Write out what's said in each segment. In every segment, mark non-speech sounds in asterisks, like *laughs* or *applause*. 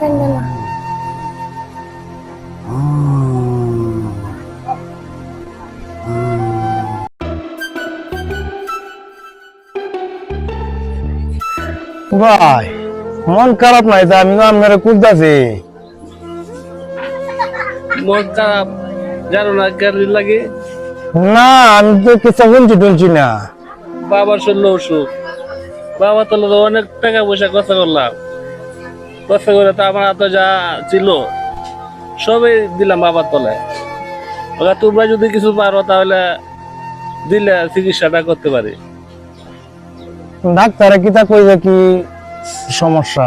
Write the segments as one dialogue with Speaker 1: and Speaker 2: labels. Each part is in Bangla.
Speaker 1: Bakanda na, na.
Speaker 2: ভাই মন খারাপ নাই তো আমি আপনারা খুঁজতেছি।
Speaker 3: মন খারাপ জানো না কেন লাগে?
Speaker 2: না আমি তো কিছু শুনছি টুনছি না।
Speaker 3: বাবার শরীর অসুখ। বাবা তো অনেক টাকা পয়সা খরচা করলাম। খরচা করে তো আমার হাতে যা ছিল সবই দিলাম বাবার তলায়। ওরা তোমরা যদি কিছু পারো তাহলে দিলে চিকিৎসাটা করতে পারি।
Speaker 2: ডাক্তারে কিতা কইবে কি সমস্যা?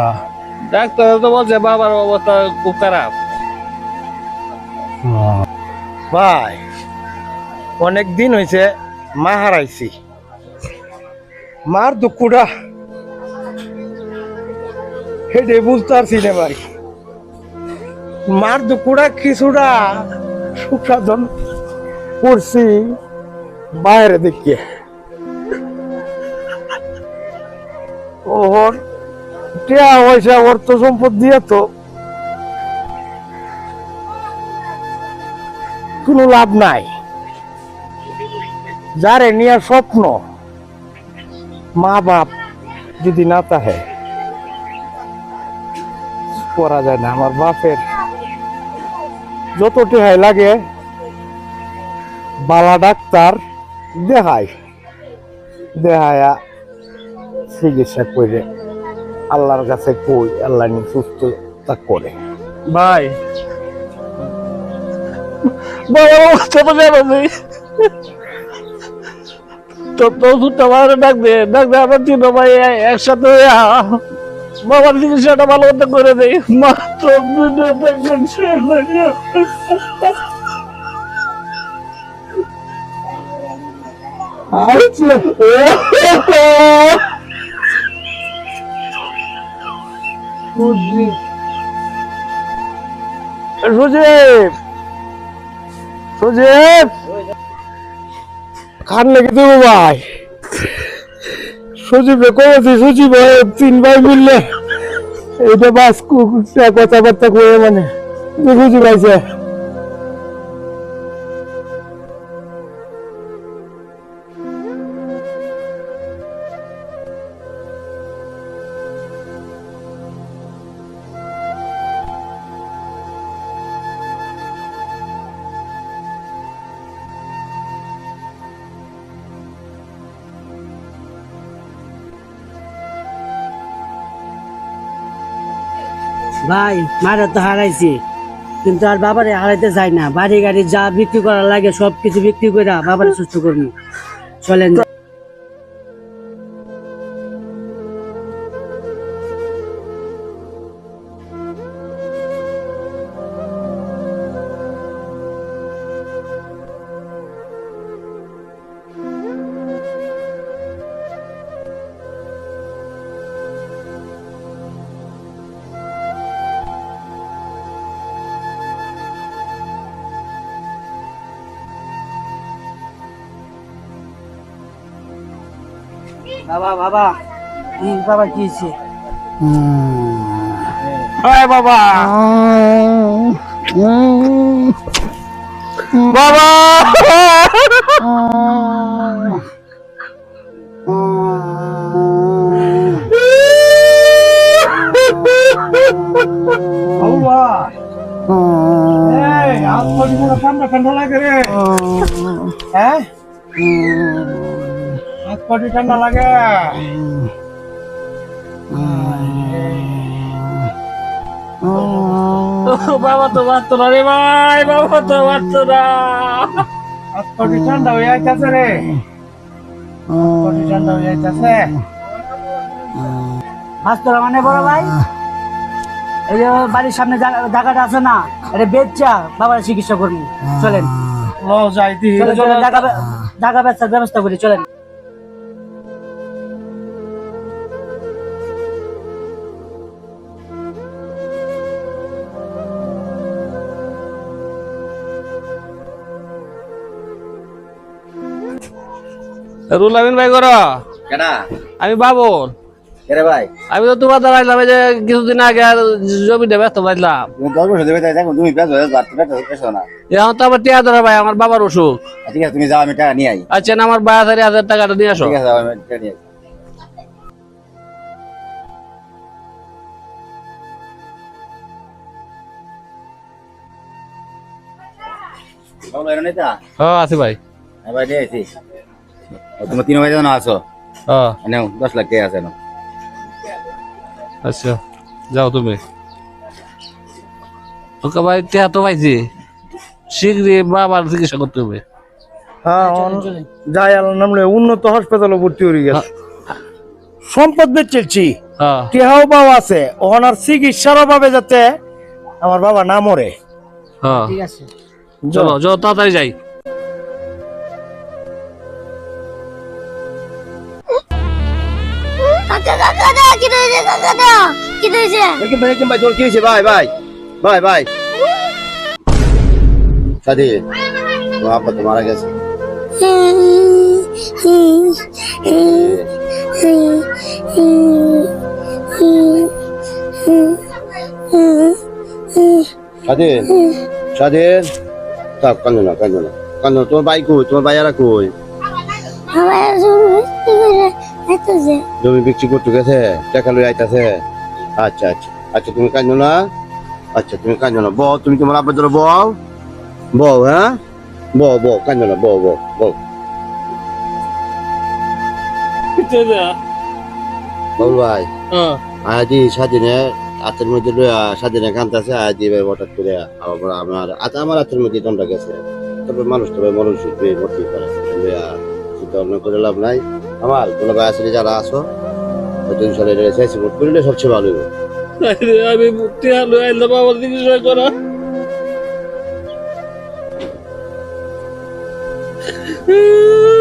Speaker 3: ডাক্তার তো বলছে বাবার অবস্থা খুব খারাপ।
Speaker 2: ভাই অনেক দিন হয়েছে মা হারাইছি। মার দুঃখটা বুঝতে পারছি না ভাই। মার দুঃখটা কিছুটা সুখ সাধন করছি বাইরে দেখিয়ে ওর টিয়া পয়সা অর্থ সম্পদ দিয়ে তো কোনো লাভ নাই। যারে নিয়ে স্বপ্ন মা বাপ যদি না তাহে। করা যায় না, আমার বাপের যত টেহাই লাগে, বালা ডাক্তার দেখায়, দেখায়া চিকিৎসা করে আল্লাহর কাছে কই, আল্লাহ নি সুস্থতা করে।
Speaker 3: ভাই। ছোট যাবে তো তো আমার ডাক দে ডাক দে আমার তিন ভাই একসাথে বাবার চিকিৎসাটা ভালো মতো করে দেই মাত্র
Speaker 2: সুজীব সুজীব। খান নাকি দেবো ভাই? সুজীব করেছি সুজীব তিন ভাই মিললে। এইটা বাস কথাবার্তা করে মানে। সুজীব আছে
Speaker 4: ভাই, মারা তো হারাইছি। কিন্তু আর বাবারে হারাইতে যায় না। বাড়ি গাড়ি যা বিক্রি করা লাগে সব কিছু বিক্রি করে বাবারে সুস্থ করব চলেন। বাবা বাবা বাবা কি হয়েছে?
Speaker 2: হায় বাবা। বাবা। ঠান্ডা ঠান্ডা লাগে রে। হ্যাঁ? হাত ঠান্ডা লাগে।
Speaker 3: বাবা তো না রে ভাই বাবা তো না।
Speaker 2: হাত পাটি ঠান্ডা হয়ে যাইতেছে রে। পাটি ঠান্ডা হয়ে যাইতেছে
Speaker 4: মানে বড় ভাই? এই যে বাড়ির সামনে জায়গাটা আছে না এটা বেচা বাবার চিকিৎসা করব। চলেন। চলেন, জায়গা জায়গা বেচার ব্যবস্থা করি চলেন।
Speaker 3: রুল আমিন ভাই করো।
Speaker 5: কেডা?
Speaker 3: আমি বাবর
Speaker 5: কেরে ভাই?
Speaker 3: আমি তো তোমার দাঁড়াইলাম এই যে কিছুদিন আগে জমিটা ব্যস্ত পাইলাম
Speaker 5: তুমি
Speaker 3: এখন তো আমার টিয়া ধরা ভাই আমার বাবার অসুখ।
Speaker 5: আচ্ছা, ঠিক আছে তুমি যাও আমি টাকা নিয়ে আই।
Speaker 3: আচ্ছা না আমার বারো হাজার টাকাটা নিয়ে আসো।
Speaker 5: ঠিক আছে আমি টাকা নিয়ে
Speaker 3: হ্যাঁ ভাই।
Speaker 5: তুমি তিন না আছো।
Speaker 3: হ্যাঁ
Speaker 5: দশ লাখ টাকা আছে না
Speaker 3: আচ্ছা যাও তুমি। ওকে ভাই তো পাইছি। শীঘ্রই বাবার চিকিৎসা করতে হবে।
Speaker 6: হ্যাঁ অন- যাই আল্লাহ নামলে উন্নত হাসপাতালে ভর্তি হয়ে গেছে। সম্পদ বেচেছি
Speaker 3: হ্যাঁ।
Speaker 6: টিহাও বাবা আছে ওনার চিকিৎসার অভাবে যাতে আমার বাবা না মরে।
Speaker 3: হ্যাঁ।
Speaker 4: ঠিক আছে।
Speaker 3: চলো চলো তাড়াতাড়ি যাই।
Speaker 1: কাকা দা কি হয়েছে কাকা দা কি হয়েছে
Speaker 5: দেখি ভাই দেখি ভাই তোর কি হয়েছে ভাই ভাই ভাই ভাই সাদি আপা তো গেছে না কান্দো না কান্দো না। তোমার ভাই কই কই
Speaker 1: জমি
Speaker 5: বিক্রি করতে গেছে টাকা লই আইতাছে। আচ্ছা আচ্ছা। আচ্ছা তুমি কান্দো না? আচ্ছা তুমি কান্দো না। বউ তুমি তোমার আব্বার ধরো বউ? বউ হ্যাঁ? বউ বউ কান্দো না? বউ বউ বউ। বাবুল ভাই।
Speaker 3: হ্যাঁ
Speaker 5: হাতের মধ্যে লইয়া ভাই হঠাৎ করে আবার আমার আত- আমার হাতের মধ্যে দণ্ডা গেছে। তবে মানুষ তবে মরণ সুখে ভর্তি করে লইয়া চিন্তা ভাবনা করে লাভ নাই। আমার কোনো আসলে যারা আছো ওই তিন সালে রেসে ভোট করলে সবচেয়ে ভালো হইব
Speaker 3: আমি মুক্তি আইলাম চিকিৎসা করা। *laughs*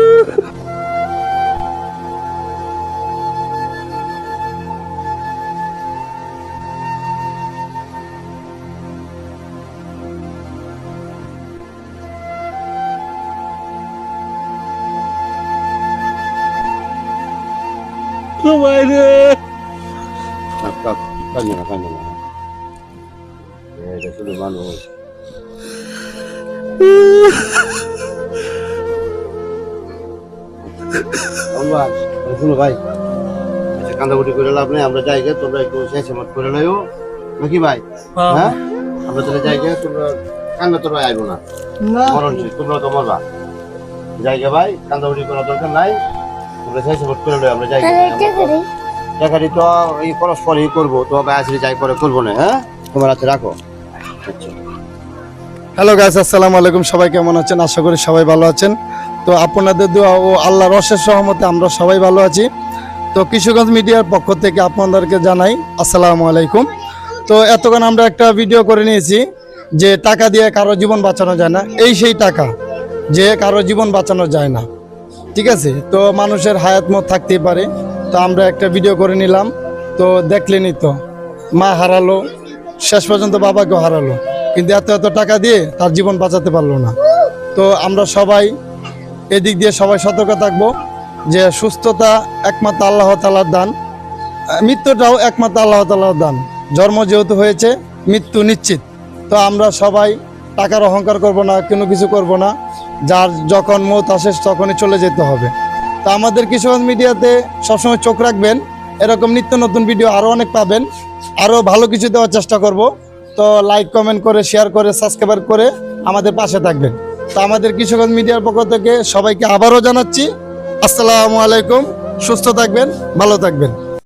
Speaker 3: সবাই রে
Speaker 5: কান্দো না কান্দো না এটা শুধু মানুষ শুনো ভাই আচ্ছা কান্দাকুটি করে লাভ নেই আমরা যাই গে তোমরা একটু শেষ মত করে লইও। নাকি ভাই? হ্যাঁ। আমরা তাহলে যাই গে তোমরা কান্না তোমরা আইবো না। মরণ তোমরা তো মরবা যাই গে ভাই কান্দাকুটি করার দরকার নাই। তোমরা শেষ মত করে লই আমরা যাই টাকাটি তো এই পরেই করব তো আসলে যাই পরে করব না হ্যাঁ? তোমার হাতে রাখো। আচ্ছা।
Speaker 6: হ্যালো গাইস আসসালামু আলাইকুম। সবাই কেমন আছেন? আশা করি সবাই ভালো আছেন। তো আপনাদের দোয়া ও আল্লাহর অশেষ সহমতে আমরা সবাই ভালো আছি। তো কিশোরগঞ্জ মিডিয়ার পক্ষ থেকে আপনাদেরকে জানাই আসসালামু আলাইকুম। তো এতক্ষণ আমরা একটা ভিডিও করে নিয়েছি যে টাকা দিয়ে কারও জীবন বাঁচানো যায় না। এই সেই টাকা যে কারও জীবন বাঁচানো যায় না। ঠিক আছে? তো মানুষের হায়াত মত থাকতেই পারে। তো আমরা একটা ভিডিও করে নিলাম। তো দেখলেনই তো, মা হারালো, শেষ পর্যন্ত বাবাকেও হারালো। কিন্তু এত এত টাকা দিয়ে তার জীবন বাঁচাতে পারল না। তো আমরা সবাই এদিক দিয়ে সবাই সতর্ক থাকব যে সুস্থতা একমাত্র আল্লাহ তালার দান। মৃত্যুটাও একমাত্র আল্লাহ তালার দান। জন্ম যেহেতু হয়েছে, মৃত্যু নিশ্চিত। তো আমরা সবাই টাকার অহংকার করব না, কোনো কিছু করব না। যার যখন মত আসে তখনই চলে যেতে হবে। তো আমাদের কিশোরগঞ্জ মিডিয়াতে সবসময় চোখ রাখবেন। এরকম নিত্য নতুন ভিডিও আরও অনেক পাবেন। আরও ভালো কিছু দেওয়ার চেষ্টা করব। তো লাইক কমেন্ট করে শেয়ার করে সাবস্ক্রাইব করে আমাদের পাশে থাকবেন। তো আমাদের কিশোরগঞ্জ মিডিয়ার পক্ষ থেকে সবাইকে আবারও জানাচ্ছি, আসসালামু আলাইকুম। সুস্থ থাকবেন, ভালো থাকবেন।